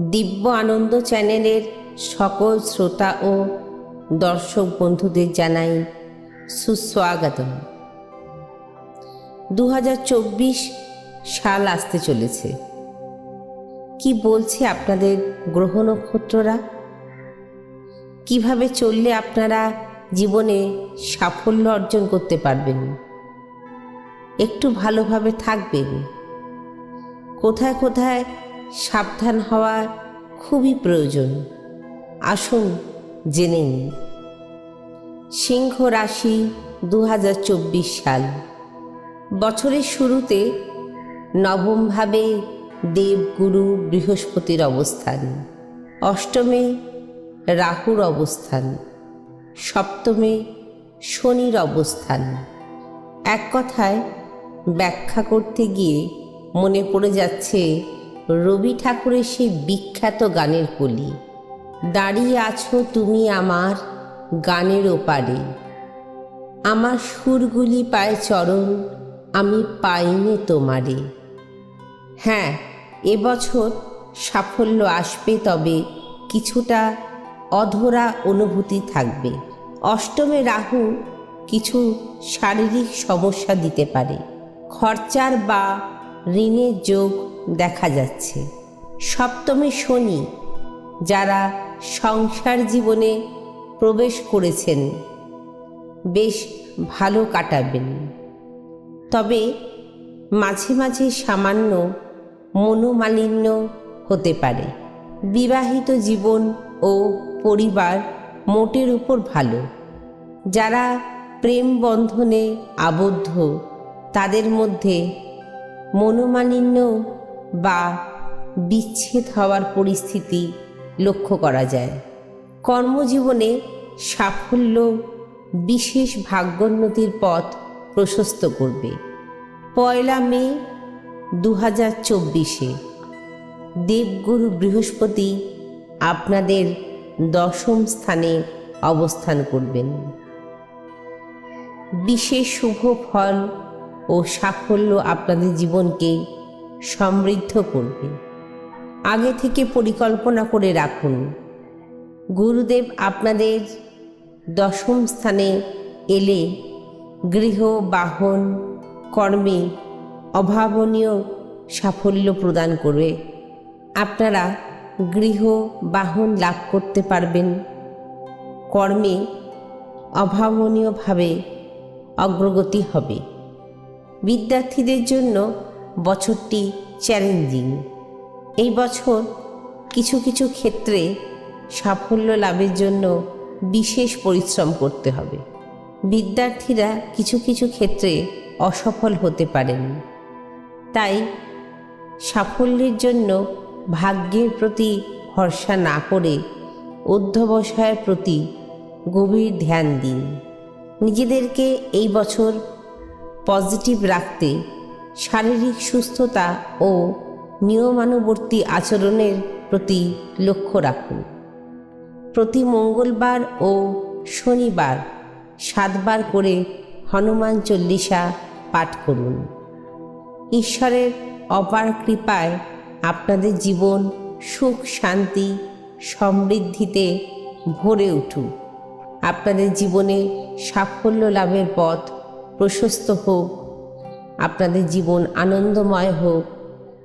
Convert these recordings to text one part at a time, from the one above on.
দিব্য আনন্দ চ্যানেলের সকল শ্রোতা ও দর্শক বন্ধুদের জানাই সুস্বাগতম। দু সাল আসতে চলেছে। কি বলছে আপনাদের গ্রহ নক্ষত্ররা? কীভাবে চললে আপনারা জীবনে সাফল্য অর্জন করতে পারবেন? একটু ভালোভাবে থাকবেন। কোথায় কোথায় সাবধান হওয়া খুবই প্রয়োজন। আসুন জেনে নিন সিংহ রাশি দু হাজার চব্বিশ সাল। বছরের শুরুতে নবমভাবে দেবগুরু বৃহস্পতির অবস্থান। অষ্টমে রাহুর অবস্থান। সপ্তমে শনির অবস্থান। এক কথায় ব্যাখ্যা করতে গিয়ে মনে পড়ে যাচ্ছে রবি ঠাকুরের সেই বিখ্যাত গানের কলি। দাঁড়িয়ে আছো তুমি আমার গানের ওপারে। আমার সুরগুলি পায় চরণ, আমি পাইনি তোমারে। হ্যাঁ এবছর সাফল্য আসবে তবে কিছুটা অধরা অনুভূতি থাকবে। অষ্টমে রাহু কিছু শারীরিক সমস্যা দিতে পারে। খরচার বা ঋণের যোগ দেখা যাচ্ছে। সপ্তমে শনি, যারা সংসার জীবনে প্রবেশ করেছেন, বেশ ভালো কাটাবেন। তবে মাঝে মাঝে সামান্য মনোমালিন্য হতে পারে। বিবাহিত জীবন ও পরিবার মোটের উপর ভালো। যারা প্রেম বন্ধনে আবদ্ধ, তাদের মধ্যে মনোমালিন্য বা বিচ্ছেদ হওয়ার পরিস্থিতি লক্ষ্য করা যায়। কর্মজীবনে সাফল্য বিশেষ ভাগ্যোন্নতির পথ প্রশস্ত করবে। পয়লা মে দু হাজার চব্বিশে দেবগুরু বৃহস্পতি আপনাদের দশম স্থানে অবস্থান করবেন। বিশেষ শুভ ফল ও সাফল্য আপনাদের জীবনকে সমৃদ্ধ করবে। আগে থেকে পরিকল্পনা করে রাখুন। গুরুদেব আপনাদের দশম স্থানে এলে গৃহ, বাহন, কর্মে অভাবনীয় সাফল্য প্রদান করবে। আপনারা গৃহ, বাহন লাভ করতে পারবেন। কর্মে অভাবনীয়ভাবে অগ্রগতি হবে। বিদ্যার্থীদের জন্য বছরটি চ্যালেঞ্জিং। এই বছর কিছু কিছু ক্ষেত্রে সাফল্য লাভের জন্য বিশেষ পরিশ্রম করতে হবে। বিদ্যার্থীরা কিছু কিছু ক্ষেত্রে অসফল হতে পারেন। তাই সাফল্যের জন্য ভাগ্যের প্রতি ভরসা না করে অধ্যবসায়ের প্রতি গভীর ধ্যান দিন। নিজেদেরকে এই বছর পজিটিভ রাখতে শারীরিক সুস্থতা ও নিয়মানুবর্তী আচরণের প্রতি লক্ষ্য রাখুন। প্রতি মঙ্গলবার ও শনিবার সাতবার করে হনুমান চল্লিশা পাঠ করুন। ঈশ্বরের অপার কৃপায় আপনাদের জীবন সুখ, শান্তি, সমৃদ্ধিতে ভরে উঠুক। আপনাদের জীবনে সাফল্য লাভের পথ প্রশস্ত হোক। আপনাদের জীবন আনন্দময় হোক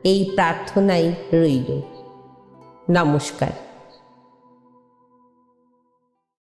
এই প্রার্থনাই রইল। নমস্কার।